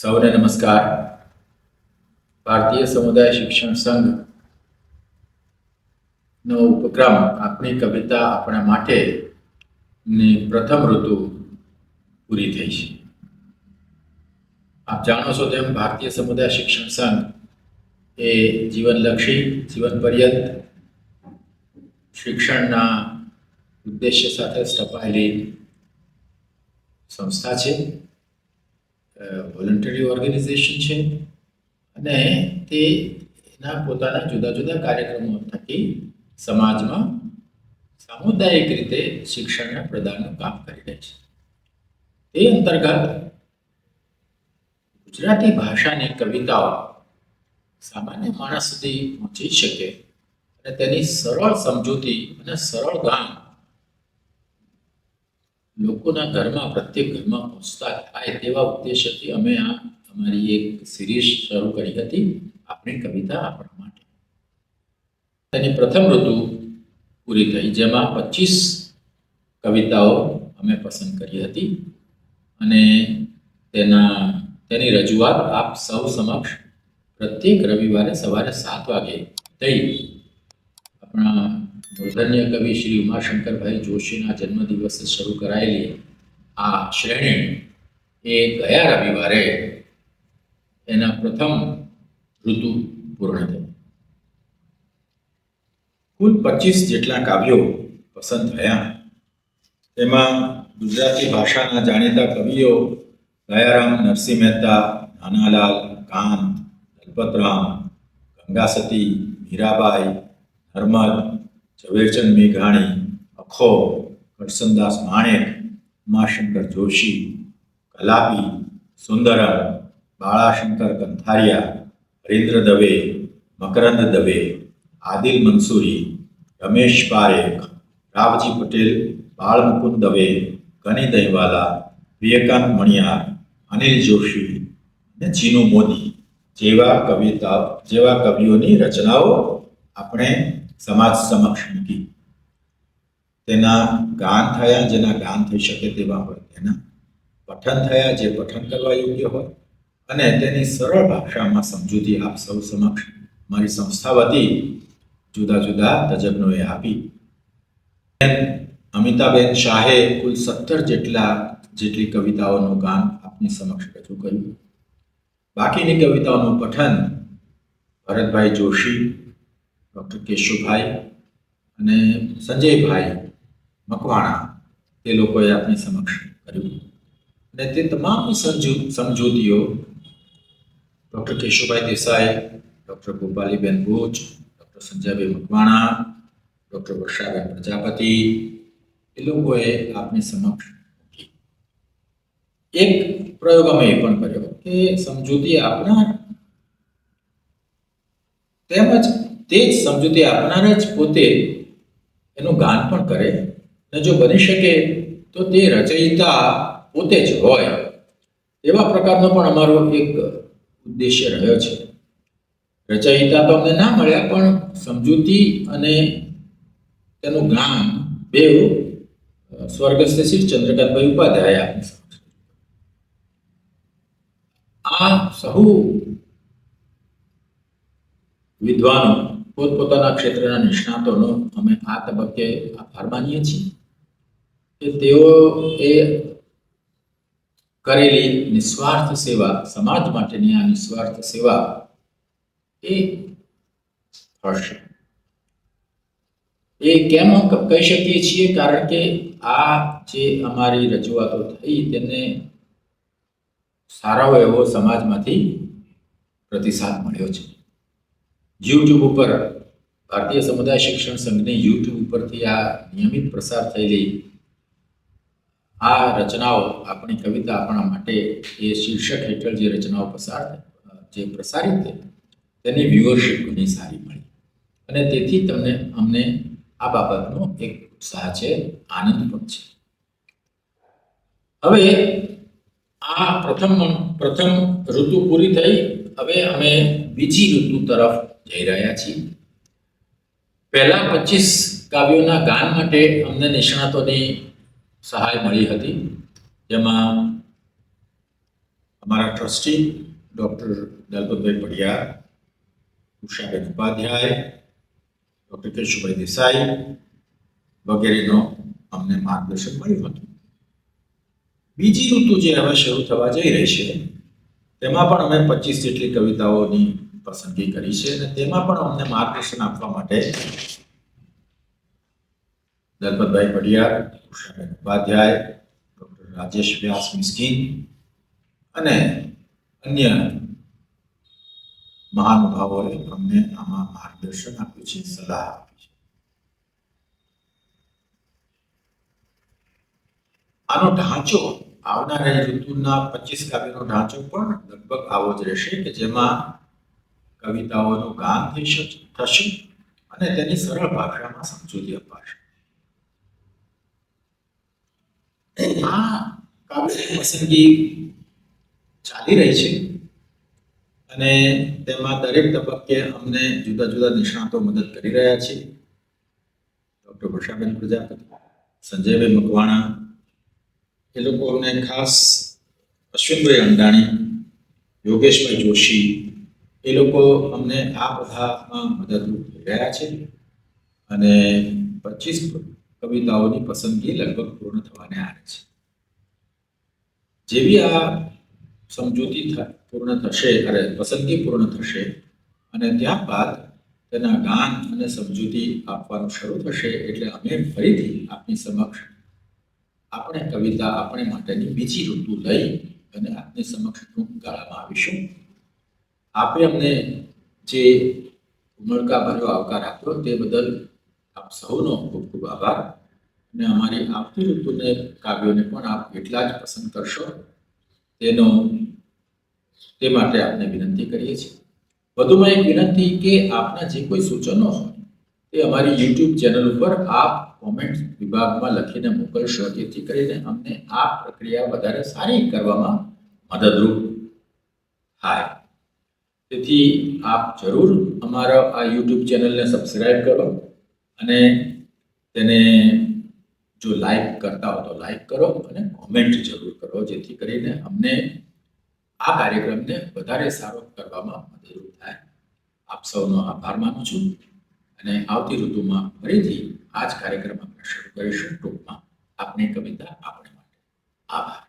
સૌને નમસ્કાર. ભારતીય સમુદાય શિક્ષણ સંઘ નો ઉપક્રમ આપણી કવિતા આપણા માટે ની પ્રથમ ઋતુ પૂરી થઈ છે. આપ જાણો છો તેમ ભારતીય સમુદાય શિક્ષણ સંઘ એ જીવનલક્ષી જીવન પર્યંત શિક્ષણના ઉદ્દેશ્ય સાથે સ્થપાયેલી સંસ્થા છે. વોલન્ટરી ઓર્ગેનાઇઝેશન છે અને તે એના પોતાના જુદા જુદા કાર્યક્રમો થકી સમાજમાં સામુદાયિક રીતે શિક્ષણના પ્રદાનનું કામ કરી રહી છે. તે અંતર્ગત ગુજરાતી ભાષાની કવિતાઓ સામાન્ય માણસ સુધી પહોંચી શકે અને તેની સરળ સમજૂતી અને સરળ ગામ લોકોના ઘરમાં, પ્રત્યેક ઘરમાં પહોંચતા થાય તેવા ઉદ્દેશ્યથી અમે આ અમારી એક સિરીઝ શરૂ કરી હતી, આપણી કવિતા આપણા માટે. તેની પ્રથમ ઋતુ પૂરી થઈ, જેમાં પચીસ કવિતાઓ અમે પસંદ કરી હતી અને તેના, તેની રજૂઆત આપ સૌ સમક્ષ પ્રત્યેક રવિવારે સવારે સાત વાગે થઈ. આપણા મૂર્ધન્ય કવિ શ્રી ઉમાશંકરભાઈ જોશીના જન્મદિવસે શરૂ કરાયેલી આ શ્રેણી એ ગયા રવિવારે એના પ્રથમ ઋતુ પૂર્ણ થઈ. કુલ પચીસ જેટલા કાવ્યો પસંદ થયા. તેમાં ગુજરાતી ભાષાના જાણીતા કવિઓ દયારામ, નરસિંહ મહેતા, નાનાલાલ, કાંત, દલપતરામ, ગંગાસતી, મીરાબાઈ નર્મદ ઝવેરચંદ મેઘાણી, અખો, કરસનદાસ માણેક, ઉમાશંકર જોશી, કલાપી, સુંદરમ, બાળાશંકર કંથારિયા, હરીન્દ્ર દવે, મકરંદ દવે, આદિલ મંસૂરી, રમેશ પારેખ, રાવજી પટેલ, બાળમુકુંદ દવે, ગની દહીવાલા વિવેકાંત મણિયાર, અનિલ જોશી અને ચીનુ મોદી જેવા કવિતા જેવા કવિઓની રચનાઓ આપણે સમાજ સમક્ષ મૂકી. તેના ગાન થયા, જેના ગાન થઈ શકે તેવા હોય, તેના પઠન થયા, જે પઠન કરવા યોગ્ય હોય, અને તેની સરળ ભાષામાં સમજૂતી આપ સૌ સમક્ષ મારી સંસ્થા વતી જુદા જુદા તજજ્ઞોએ આપી. અમિતાબેન શાહે કુલ સત્તર જેટલા, જેટલી કવિતાઓનું ગાન આપની સમક્ષ રજૂ કર્યું. બાકીની કવિતાઓનું પઠન ભરતભાઈ જોશી ડૉક્ટર કેશુભાઈ અને સંજયભાઈ મકવાણા તે લોકોએ આપણી સમક્ષ કર્યું. અને તે તમામ સમજૂ, સમજૂતીઓ doctor Keshubhai Desai, doctor Gopaliben Bhuj, doctor Sanjaybhai Makwana, doctor Varshaben Prajapati એ લોકોએ આપની સમક્ષ એક પ્રયોગ અમે એ પણ કર્યો કે સમજૂતી આપનાર તેમજ તે જ સમજૂતી આપનાર જ પોતે એનું ગાન પણ કરે. અને જો બની શકે તો તે રચયિતા પોતે જ હોય. એવા પ્રકારનો પણ અમારો એક ઉદ્દેશ્ય રહ્યો છે. રચયિતા તો અમને ના મળ્યા, પણ સમજૂતી અને તેનું ગાન બે સ્વર્ગસ્થ શ્રી ચંદ્રકાંતભાઈ ઉપાધ્યાય આ સહુ વિદ્વાનો પોતપોતાના ક્ષેત્રના નિષ્ણાતોનો અમે આ તબક્કે આભાર માનીએ છીએ કે તેઓ એ કરેલી નિસ્વાર્થ સેવા, સમાજ માટેની આ નિસ્વાર્થ સેવા એ હશે એ કેમ કહી શકીએ છીએ? કારણ કે આ જે અમારી રજૂઆતો થઈ તેમને સારો એવો સમાજમાંથી પ્રતિસાદ મળ્યો છે. યુટ્યુબ ઉપર ભારતીય સમુદાય શિક્ષણ સંઘની યુટ્યુબ ઉપરથી આ નિયમિત પ્રસાર થયેલી આ રચનાઓ, આપણી કવિતા આપણા માટે એ શીર્ષક હેઠળ જે રચનાઓ પસાર જે પ્રસારિત થઈ તેની વ્યુઅરશીપ ઘણી સારી મળી. અને તેથી તમને, અમને આ બાબતનો એક ઉત્સાહ છે, આનંદ પણ છે. હવે આ પ્રથમ પ્રથમ ઋતુ પૂરી થઈ, હવે અમે બીજી ઋતુ તરફ જઈ રહ્યા છીએ. પહેલા પચીસ કાવ્યોના ગાન માટે અમને નિષ્ણાતોની સહાય મળી હતી. જેમાં અમારા trustee doctor Dalpatbhai Padiyar Ushaben Upadhyay, doctor Keshubhai Desai વગેરેનો અમને માર્ગદર્શન મળ્યું હતું. બીજી ઋતુ જે હવે શરૂ થવા જઈ રહી છે, તેમાં પણ અમે પચીસ જેટલી કવિતાઓની પસંદગી કરી છે અને તેમાં પણ અમને માર્ગદર્શન આપવા માટે દલપતભાઈ પડિયાર ઉષાબેન ઉપાધ્યાય, ડૉક્ટર રાજેશ વ્યાસ મિસ્કીન અને અન્ય મહાનુભાવોએ અમને આમાં માર્ગદર્શન આપ્યું છે, સલાહ આપી છે. આનો ઢાંચો આવનારા ઋતુના પચીસ કાવ્યનો ઢાંચો પણ લગભગ આવો જ રહેશે કે જેમાં કવિતાઓનું ગાન થઈ શકશે થશે અને તેની સરળ ભાષામાં સમજૂતી અપાશે. આ કાવ્યની પસંદગી ચાલી રહી છે અને તેમાં દરેક તબક્કે અમને જુદા જુદા નિષ્ણાતો મદદ કરી રહ્યા છે. ડૉક્ટર વર્ષાબેન પ્રજાપતિ, સંજયભાઈ મકવાણા, એ લોકો અમને ખાસ અશ્વિનભાઈ અંડાણી, યોગેશભાઈ જોશી એ લોકો અમને આ બધામાં મદદરૂપ થઈ રહ્યા છે. અને પચીસ કવિતાઓની પસંદગી લગભગ પૂર્ણ થવાને આવે છે. જેવી આ સમજૂતી પૂર્ણ થશે, અરે, પસંદગી પૂર્ણ થશે અને ત્યારબાદ તેના ગાન અને સમજૂતી આપવાનું શરૂ થશે એટલે અમે ફરીથી આપની સમક્ષ આપણે કવિતા આપણે માટેની બીજી ઋતુ લઈ અને આપની સમક્ષ ટૂંક ગાળામાં આવીશું. આપે અમને જે ઉમળકા ભર્યો આવકાર આપ્યો તે બદલ આપ સૌનો ખૂબ ખૂબ આભાર. અને અમારી આવતી ઋતુને, કાવ્યોને પણ આપ એટલા જ પસંદ કરશો. તેનો, તે માટે આપને વિનંતી કરીએ છીએ. વધુમાં એક વિનંતી કે આપના જે કોઈ સૂચનો હોય, તે અમારી યુટ્યુબ ચેનલ ઉપર આપ કોમેન્ટ વિભાગમાં લખીને મોકલશો. જેથી કરીને અમને આ પ્રક્રિયા વધારે સારી કરવામાં મદદરૂપ થાય. તેથી આપ જરૂર અમારા આ યુટ્યુબ ચેનલને સબસ્ક્રાઈબ કરો અને તેને જો લાઈક કરતા હો તો લાઈક કરો અને કોમેન્ટ જરૂર કરો, જેથી કરીને અમને આ કાર્યક્રમને વધારે સારો કરવામાં મદદરૂપ થાય. આપ સૌનો આભાર માનું છું અને આવતી ઋતુમાં ફરીથી આ જ કાર્યક્રમ આપણે શરૂ કરીશું. ટૂંકમાં આપની કવિતા આપણે માટે. આભાર.